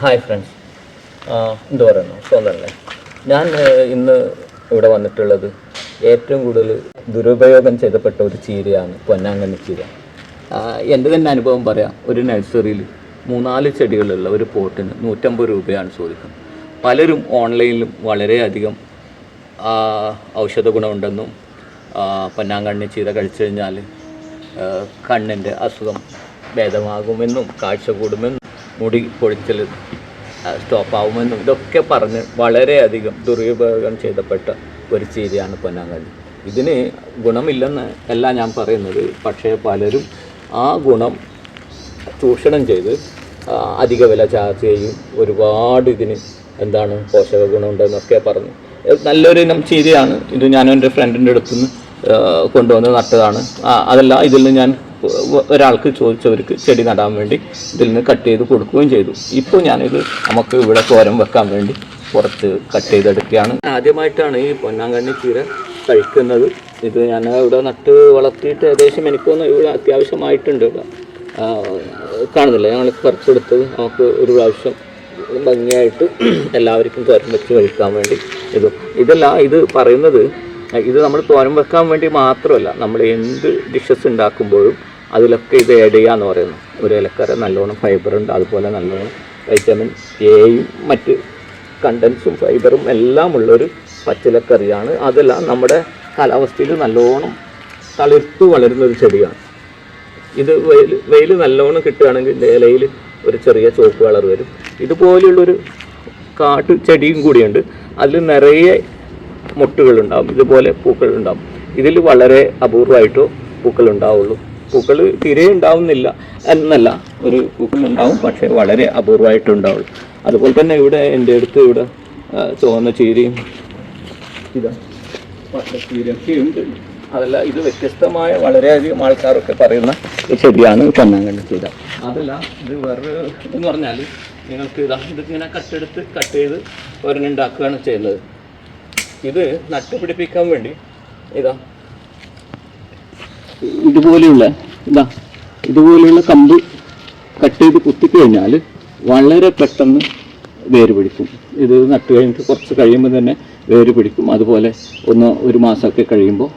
Hi friends എന്തു പറയുന്നു? സ്വന്തമല്ലേ ഞാൻ ഇന്ന് ഇവിടെ വന്നിട്ടുള്ളത് ഏറ്റവും കൂടുതൽ ദുരുപയോഗം ചെയ്തപ്പെട്ട ഒരു ചീരയാണ് പൊന്നാങ്കണ്ണി ചീര. എന്റെ തന്നെ അനുഭവം പറയാം. ഒരു നഴ്സറിയിൽ മൂന്നാൽ ചെടികളുള്ള ഒരു പോട്ടിന് നൂറ്റമ്പത് രൂപയാണ് ചോദിക്കുന്നത്. പലരും ഓൺലൈനിലും വളരെയധികം ഔഷധ ഗുണമുണ്ടെന്നും പൊന്നാങ്കണ്ണി ചീര കഴിച്ചു കഴിഞ്ഞാൽ കണ്ണിന്റെ അസുഖം ഭേദമാകുമെന്നും കാഴ്ച കൂടുമെന്നും മുടി പൊഴിച്ചൽ സ്റ്റോപ്പാവുമെന്നും ഇതൊക്കെ പറഞ്ഞ് വളരെയധികം ദുരുപയോഗം ചെയ്തപ്പെട്ട ഒരു ചീരയാണ് പൊന്നാങ്കണ്ണി. ഇതിന് ഗുണമില്ലെന്ന് അല്ല ഞാൻ പറയുന്നത്. പക്ഷേ പലരും ആ ഗുണം ചൂഷണം ചെയ്ത് അധിക വില ചാർജ് ചെയ്യും. ഒരുപാട് ഇതിന് എന്താണ് പോഷക ഗുണമുണ്ടെന്നൊക്കെ പറഞ്ഞു. നല്ലൊരു ഇനം ചീരയാണ്. ഇത് ഞാൻ എന്റെ ഫ്രണ്ടിന്റെ അടുത്തുനിന്ന് കൊണ്ടുവന്ന് നട്ടതാണ്. അതല്ല ഇതിൽ നിന്ന് ഞാൻ ഒരാൾക്ക് ചോദിച്ചവർക്ക് ചെടി നടാൻ വേണ്ടി ഇതിൽ നിന്ന് കട്ട് ചെയ്ത് കൊടുക്കുകയും ചെയ്തു. ഇപ്പോൾ ഞാനിത് നമുക്ക് ഇവിടെ തോരം വെക്കാൻ വേണ്ടി പുറത്ത് കട്ട് ചെയ്തെടുക്കുകയാണ്. ആദ്യമായിട്ടാണ് ഈ പൊന്നാങ്കണ്ണി ചീര കഴിക്കുന്നത്. ഇത് ഞാൻ ഇവിടെ നട്ട് വളർത്തിയിട്ട് ഏകദേശം എനിക്കൊന്ന് ഇവിടെ അത്യാവശ്യമായിട്ടുണ്ട്. ഇവിടെ കാണുന്നില്ല? ഞങ്ങൾ പറിച്ചെടുത്തത് നമുക്ക് ഒരു പ്രാവശ്യം ഭംഗിയായിട്ട് എല്ലാവർക്കും തോരൻ വെച്ച് കഴിക്കാൻ വേണ്ടി ഇത്. ഇതല്ല ഇത് പറയുന്നത് ഇത് നമ്മൾ തോരൻ വെക്കാൻ വേണ്ടി മാത്രമല്ല നമ്മൾ എന്ത് ഡിഷസ് ഉണ്ടാക്കുമ്പോഴും അതിലൊക്കെ ഇത് ആഡ് എന്ന് പറയുന്നു. ഒരു ഇലക്കര നല്ലോണം ഫൈബർ ഉണ്ട് അതുപോലെ നല്ലോണം വൈറ്റമിൻ എയും മറ്റ് കണ്ടൻസും ഫൈബറും എല്ലാം ഉള്ളൊരു പച്ചിലക്കറിയാണ്. അതെല്ലാം നമ്മുടെ കാലാവസ്ഥയിൽ നല്ലോണം തളിർത്തു വളരുന്ന ഒരു ചെടിയാണ്. ഇത് വെയിൽ വെയിൽ നല്ലോണം കിട്ടുകയാണെങ്കിൽ ഇലയിൽ ഒരു ചെറിയ ചുവപ്പ് കളർ വരും. ഇതുപോലെയുള്ളൊരു കാട്ടു ചെടിയും കൂടിയുണ്ട്. അതിൽ നിറയെ മുട്ടുകളുണ്ടാവും ഇതുപോലെ പൂക്കളുണ്ടാവും. ഇതിൽ വളരെ അപൂർവമായിട്ടോ പൂക്കൾ ഉണ്ടാവുള്ളൂ പൂക്കൾ തീരെ ഉണ്ടാവുന്നില്ല എന്നല്ല. ഒരു പൂക്കൾ ഉണ്ടാവും പക്ഷേ വളരെ അപൂർവമായിട്ടുണ്ടാവുള്ളൂ അതുപോലെ തന്നെ ഇവിടെ എന്റെ അടുത്ത് ഇവിടെ ചുവന്ന ചീരയും ഇതാ ഉണ്ട്. അതല്ല ഇത് വ്യത്യസ്തമായ വളരെയധികം ആൾക്കാരൊക്കെ പറയുന്ന ഒരു ചെടിയാണ് പൊന്നാങ്കണ്ണി ചീര. അതല്ല ഇത് വേറെ എന്ന് പറഞ്ഞാൽ നിങ്ങൾക്ക് ഇതാ ഇതിങ്ങനെ കട്ടെടുത്ത് കട്ട് ചെയ്ത് ഒരെണ്ണുണ്ടാക്കുകയാണ് ചെയ്യുന്നത്. ഇത് നട്ടുപിടിപ്പിക്കാൻ വേണ്ടി ഇതാ ഇതുപോലെയുള്ള ഇതാ ഇതുപോലെയുള്ള കമ്പ് കട്ട് ചെയ്ത് കുത്തിക്കഴിഞ്ഞാൽ വളരെ പെട്ടെന്ന് വേര് പിടിക്കും. ഇത് നട്ട് കഴിഞ്ഞിട്ട് കുറച്ച് കഴിയുമ്പോൾ തന്നെ വേര് പിടിക്കും. അതുപോലെ ഒന്ന് ഒരു മാസമൊക്കെ കഴിയുമ്പോൾ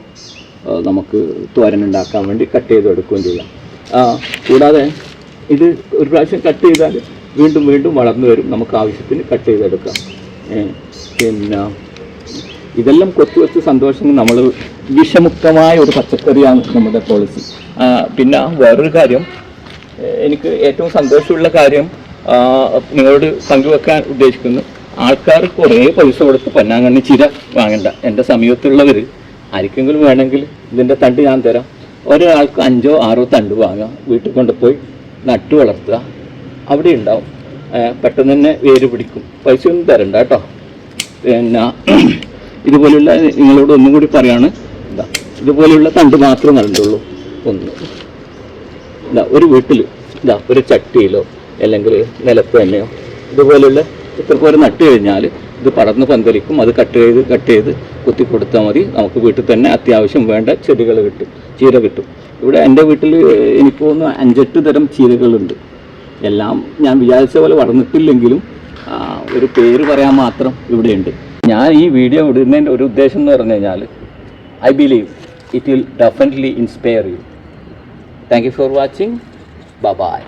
നമുക്ക് ഉണ്ടാക്കാൻ വേണ്ടി കട്ട് ചെയ്ത് എടുക്കുകയും ചെയ്യാം. കൂടാതെ ഇത് ഒരു പ്രാവശ്യം കട്ട് ചെയ്താൽ വീണ്ടും വീണ്ടും വളർന്നു വരും. നമുക്ക് ആവശ്യത്തിന് കട്ട് ചെയ്തെടുക്കാം. പിന്നെ ഇതെല്ലാം കൊച്ചു കൊച്ചു സന്തോഷം നമ്മൾ വിഷമുക്തമായ ഒരു പച്ചക്കറിയാണ് നമ്മുടെ പോളിസി പിന്നെ വേറൊരു കാര്യം എനിക്ക് ഏറ്റവും സന്തോഷമുള്ള കാര്യം നിങ്ങളോട് പങ്കുവെക്കാൻ ഉദ്ദേശിക്കുന്നു. ആൾക്കാർ കുറേ പൈസ കൊടുത്ത് പൊന്നാങ്കണ്ണി ചിര വാങ്ങണ്ട. എന്റെ സമീപത്തുള്ളവർ ആർക്കെങ്കിലും വേണമെങ്കിൽ ഇതിന്റെ തണ്ട് ഞാൻ തരാം. ഒരാൾക്ക് അഞ്ചോ ആറോ തണ്ട് വാങ്ങാം. വീട്ടിൽ കൊണ്ടുപോയി നട്ടു വളർത്തുക. അവിടെ ഉണ്ടാവും. പെട്ടെന്ന് തന്നെ വേര് പിടിക്കും. പൈസ ഒന്നും തരണ്ട കേട്ടോ. പിന്നെ ഇതുപോലുള്ള നിങ്ങളോട് ഒന്നും കൂടി പറയാണ്. ഇതാ ഇതുപോലെയുള്ള തണ്ട് മാത്രം നടണ്ടുള്ളൂ ഒന്ന്. ഇതാ ഒരു വീട്ടിൽ ഇതാ ഒരു ചട്ടിയിലോ അല്ലെങ്കിൽ നിലത്ത് തന്നെയോ ഇതുപോലെയുള്ള ഇത്രപോലെ നട്ട് കഴിഞ്ഞാൽ ഇത് പടർന്ന് പന്തലിക്കും. അത് കട്ട് ചെയ്ത് കട്ട് ചെയ്ത് കുത്തി കൊടുത്താൽ മതി. നമുക്ക് വീട്ടിൽ തന്നെ അത്യാവശ്യം വേണ്ട ചെടികൾ കിട്ടും. ചീര കിട്ടും. ഇവിടെ എന്റെ വീട്ടിൽ എനിക്ക് തോന്നുന്നു അഞ്ചെട്ട് തരം ചീരകളുണ്ട്. എല്ലാം ഞാൻ വിചാരിച്ച പോലെ വളർന്നിട്ടില്ലെങ്കിലും ഒരു പേര് പറയാൻ മാത്രം ഇവിടെയുണ്ട്. ഞാൻ ഈ വീഡിയോ ഇടുന്നതിന്റെ ഒരു ഉദ്ദേശം എന്ന് പറഞ്ഞു കഴിഞ്ഞാൽ I believe it will definitely inspire you thank you for watching bye